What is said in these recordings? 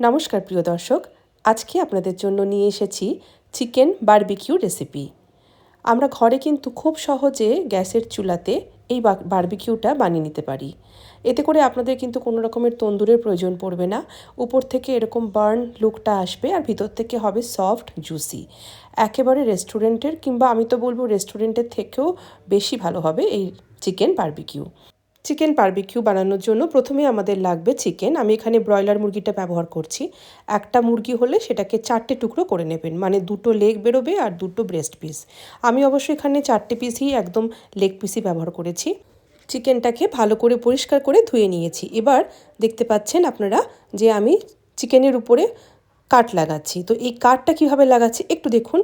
নমস্কার, প্রিয় দর্শক। আজকে আপনাদের জন্য নিয়ে এসেছি চিকেন বারবিকিউ রেসিপি। আমরা ঘরে কিন্তু খুব সহজে গ্যাসের চুলাতে এই বারবিকিউটা বানিয়ে নিতে পারি। এতে করে আপনাদের কিন্তু কোনো রকমের তন্দুরের প্রয়োজন পড়বে না। উপর থেকে এরকম বার্ন লুকটা আসবে আর ভিতর থেকে হবে সফট, জুসি। একেবারে রেস্টুরেন্টের কিংবা আমি তো বলব রেস্টুরেন্টের থেকেও বেশি ভালো হবে এই চিকেন বারবিকিউ। চিকেন বারবিকিউ বানানোর জন্য প্রথমে আমাদের লাগবে চিকেন। আমি এখানে ব্রয়লার মুরগিটা ব্যবহার করছি। একটা মুরগি হলে সেটাকে চারটে টুকরো করে নেবেন। মানে দুটো লেগ বেরোবে আর দুটো ব্রেস্ট পিস আমি অবশ্য এখানে চারটে পিসই একদম লেগ পিসই ব্যবহার করেছি। চিকেনটাকে ভালো করে পরিষ্কার করে ধুয়ে নিয়েছি। এবার দেখতে পাচ্ছেন আপনারা যে আমি চিকেনের উপরে কাট লাগাচ্ছি। তো এই কাঠটা কীভাবে লাগাচ্ছি একটু দেখুন।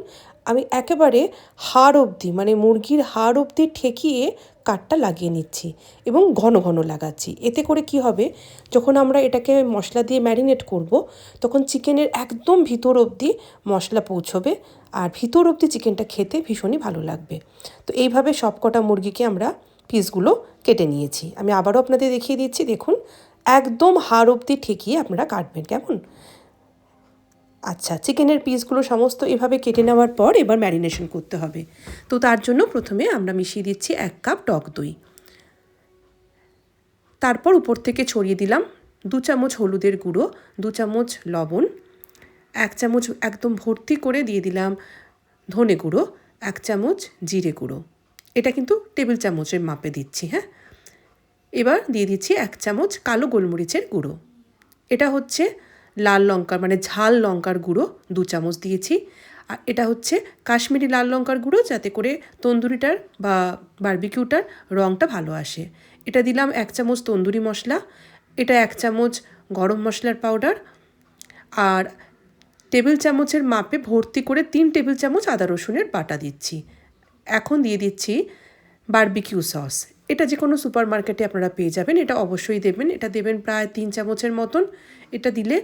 আমি একেবারে হাড় অবধি মানে মুরগির হাড় অবধি ঠেকিয়ে কাঠটা লাগিয়ে নিচ্ছি এবং ঘন ঘন লাগাচ্ছি। এতে করে কি হবে? যখন আমরা এটাকে মশলা দিয়ে ম্যারিনেট করব, তখন চিকেনের একদম ভিতর অবধি মশলা পৌঁছবে আর ভিতর অবধি চিকেনটা খেতে ভীষণই ভালো লাগবে। তো এইভাবে সব কটা মুরগিকে আমরা পিসগুলো কেটে নিয়েছি। আমি আবারও আপনাদের দেখিয়ে দিচ্ছি, দেখুন, একদম হাড় অবধি ঠেকিয়ে আপনারা কাটবেন। কেমন? আচ্ছা চিকেনের পিসগুলো সমস্ত এভাবে কেটে নেওয়ার পর এবার ম্যারিনেশন করতে হবে। তো তার জন্য প্রথমে আমরা মিশিয়ে দিচ্ছি এক কাপ টক দই। তারপর উপর থেকে ছড়িয়ে দিলাম দু চামচ হলুদের গুঁড়ো, দু চামচ লবণ, এক চামচ একদম ভর্তি করে দিয়ে দিলাম ধনে গুঁড়ো, এক চামচ জিরে গুঁড়ো। এটা কিন্তু টেবিল চামচের মাপে দিচ্ছি হ্যাঁ? এবার দিয়ে দিচ্ছি এক চামচ কালো গোলমরিচের গুঁড়ো। এটা হচ্ছে লাল লঙ্কার মানে ঝাল লঙ্কার গুঁড়ো দু চামচ দিয়েছি। আর এটা হচ্ছে কাশ্মীরি লাল লঙ্কার গুঁড়ো যাতে করে তন্দুরিটার বা বার্বিকিউটার রঙটা ভালো আসে। এটা দিলাম এক চামচ তন্দুরি মশলা, এটা এক চামচ গরম মশলার পাউডার, আর টেবিল চামচের মাপে ভর্তি করে তিন টেবিল চামচ আদা রসুনের বাটা দিচ্ছি। এখন দিয়ে দিচ্ছি বার্বিকিউ সস। এটা যে কোনো সুপার মার্কেটে আপনারা পেয়ে যাবেন, এটা অবশ্যই দেবেন। এটা দেবেন প্রায় তিন চামচের মতন। এটা দিলে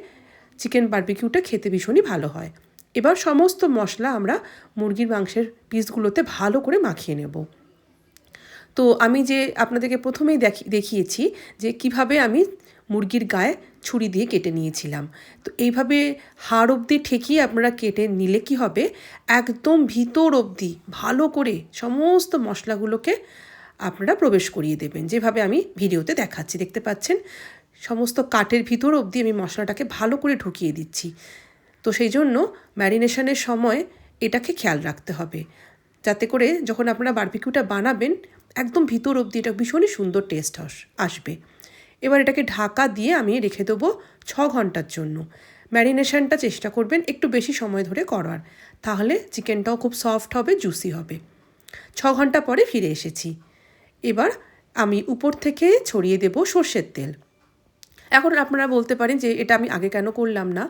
চিকেন বার্বিকিউটা খেতে ভীষণই ভালো হয়। এবার সমস্ত মশলা আমরা মুরগির মাংসের পিসগুলোতে ভালো করে মাখিয়ে নেব। তো আমি যে আপনাদেরকে প্রথমেই দেখি, দেখিয়েছি যে কীভাবে আমি মুরগির গায়ে ছুরি দিয়ে কেটে নিয়েছিলাম। তো এইভাবে হাড় অবধি ঠেকিয়ে আপনারা কেটে নিলে কি হবে? একদম ভিতর অবধি ভালো করে সমস্ত মশলাগুলোকে আপনারা প্রবেশ করিয়ে দেবেন। যেভাবে আমি ভিডিওতে দেখাচ্ছি, দেখতে পাচ্ছেন? সমস্ত কাঠের ভিতর অবধি আমি মশলাটাকে ভালো করে ঢুকিয়ে দিচ্ছি। তো সেই জন্য ম্যারিনেশনের সময় এটাকে খেয়াল রাখতে হবে। যাতে করে যখন আপনারা বারবিকিউটা বানাবেন, একদম ভিতর অবধি এটা ভীষণই সুন্দর টেস্ট আসবে। এবার এটাকে ঢাকা দিয়ে আমি রেখে দেবো ছ ঘণ্টার জন্য। ম্যারিনেশনটা চেষ্টা করবেন একটু বেশি সময় ধরে করার। তাহলে চিকেনটাও খুব সফট হবে, জুসি হবে। ছ ঘণ্টা পরে ফিরে এসেছি। এবার আমি উপর থেকে ছড়িয়ে দেব সর্ষের তেল। এখন আপনারা বলতে পারেন যে এটা আমি আগে কেন করলাম না।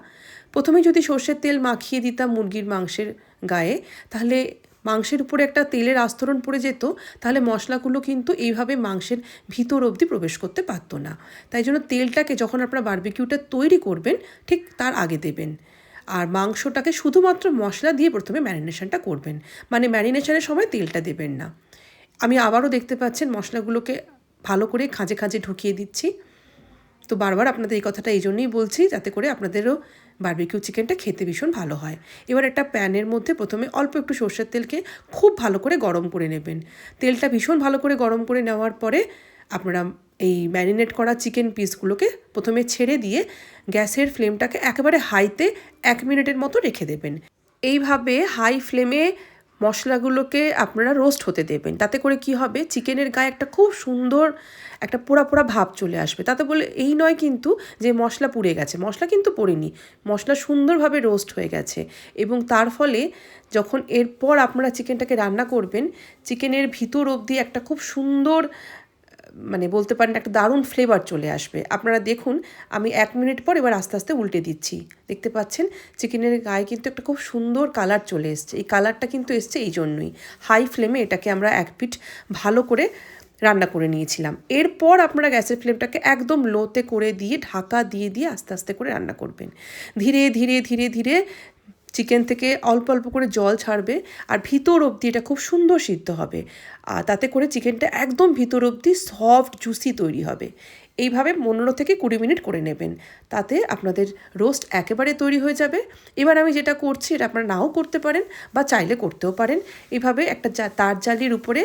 প্রথমে যদি সর্ষের তেল মাখিয়ে দিতাম মুরগির মাংসের গায়ে, তাহলে মাংসের উপরে একটা তেলের আস্তরণ পড়ে যেত, তাহলে মশলাগুলো কিন্তু এইভাবে মাংসের ভিতর অবধি প্রবেশ করতে পারতো না। তাই জন্য তেলটাকে যখন আপনারা বার্বিকিউটা তৈরি করবেন, ঠিক তার আগে দেবেন। আর মাংসটাকে শুধুমাত্র মশলা দিয়ে প্রথমে ম্যারিনেশনটা করবেন। মানে ম্যারিনেশনের সময় তেলটা দেবেন না। আমি আবারও দেখতে পাচ্ছেন মশলাগুলোকে ভালো করে খাঁজে খাঁজে ঢুকিয়ে দিচ্ছি। তো বারবার আপনাদের এই কথাটা এই জন্যই বলছি যাতে করে আপনাদেরও বার্বিকিউ চিকেনটা খেতে ভীষণ ভালো হয়। এবার একটা প্যানের মধ্যে প্রথমে অল্প একটু সর্ষের তেলকে খুব ভালো করে গরম করে নেবেন। তেলটা ভীষণ ভালো করে গরম করে নেওয়ার পরে আপনারা এই ম্যারিনেট করা চিকেন পিসগুলোকে প্রথমে ছেড়ে দিয়ে গ্যাসের ফ্লেমটাকে একেবারে হাইতে এক মিনিটের মতো রেখে দেবেন। এইভাবে হাই ফ্লেমে মশলাগুলোকে আপনারা রোস্ট হতে দেবেন। তাতে করে কি হবে? চিকেনের গায়ে একটা খুব সুন্দর একটা পোড়া পোড়া ভাব চলে আসবে। তাতে বলে এই নয় কিন্তু যে মশলা পুড়ে গেছে। মশলা কিন্তু পড়েনি। মশলা সুন্দরভাবে রোস্ট হয়ে গেছে। এবং তার ফলে যখন এরপর আপনারা চিকেনটাকে রান্না করবেন, চিকেনের ভিতর অবধি একটা খুব সুন্দর মানে বলতে পারেন একটা দারুণ ফ্লেভার চলে আসবে। আপনারা দেখুন, আমি এক মিনিট পর এবার আস্তে আস্তে উল্টে দিচ্ছি। দেখতে পাচ্ছেন চিকেনের গায়ে কিন্তু একটা খুব সুন্দর কালার চলে এসছে। এই কালারটা কিন্তু এসছে এই জন্যই। হাই ফ্লেমে এটাকে আমরা এক পিঠ ভালো করে রান্না করে নিয়েছিলাম। এরপর আপনারা গ্যাসের ফ্লেমটাকে একদম লোতে করে দিয়ে, ঢাকা দিয়ে দিয়ে আস্তে আস্তে করে রান্না করবেন। ধীরে ধীরে ধীরে ধীরে চিকেন থেকে অল্প অল্প করে জল ছাড়বে আর ভিতর অবধি এটা খুব সুন্দর সিদ্ধ হবে। আর তাতে করে চিকেনটা একদম ভিতর অবধি সফট জুসি তৈরি হবে। এইভাবে পনেরো থেকে কুড়ি মিনিট করে নেবেন। তাতে আপনাদের রোস্ট একেবারে তৈরি হয়ে যাবে। এবার আমি যেটা করছি এটা আপনারা নাও করতে পারেন বা চাইলে করতেও পারেন। এভাবে একটা তার জালির উপরে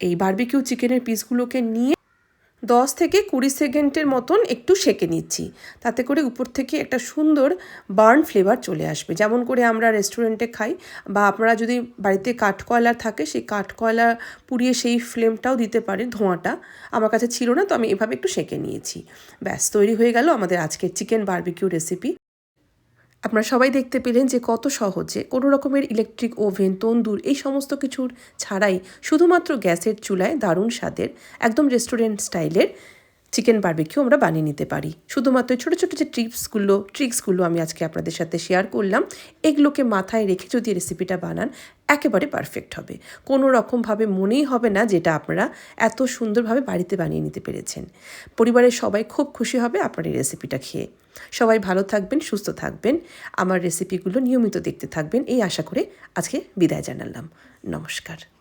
এই বারবিকিউ চিকেনের পিসগুলোকে নিয়ে দশ থেকে কুড়ি সেকেন্ডের মতন একটু সেকে নিচ্ছি। তাতে করে উপর থেকে একটা সুন্দর বার্ন ফ্লেভার চলে আসবে। যেমন করে আমরা রেস্টুরেন্টে খাই বা আপনারা যদি বাড়িতে কাঠকয়লা থাকে, সেই কাঠকয়লা পুড়িয়ে সেই ফ্লেমটাও দিতে পারে ধোঁয়াটা। আমার কাছে ছিল না, তো আমি এভাবে একটু সেকে নিয়েছি। ব্যাস, তৈরি হয়ে গেল আমাদের আজকের চিকেন বার্বিকিউ রেসিপি। আপনারা সবাই দেখতে পেলেন যে কত সহজে কোনো রকমের ইলেকট্রিক ওভেন তন্দুর এই সমস্ত কিছুর ছাড়াই শুধুমাত্র গ্যাসের চুলায় দারুণ স্বাদের একদম রেস্টুরেন্ট স্টাইলের চিকেন বারবিকিউ আমরা বানিয়ে নিতে পারি। শুধুমাত্র ছোটো ছোটো যে টিপসগুলো ট্রিক্সগুলো আমি আজকে আপনাদের সাথে শেয়ার করলাম, এগুলোকে মাথায় রেখে যদি রেসিপিটা বানান, একেবারে পারফেক্ট হবে। কোনো রকমভাবে মনেই হবে না যেটা আপনারা এত সুন্দরভাবে বাড়িতে বানিয়ে নিতে পেরেছেন। পরিবারের সবাই খুব খুশি হবে আপনার এই রেসিপিটা খেয়ে। সবাই ভালো থাকবেন, সুস্থ থাকবেন। আমার রেসিপিগুলো নিয়মিত দেখতে থাকবেন, এই আশা করে আজকে বিদায় জানালাম। নমস্কার।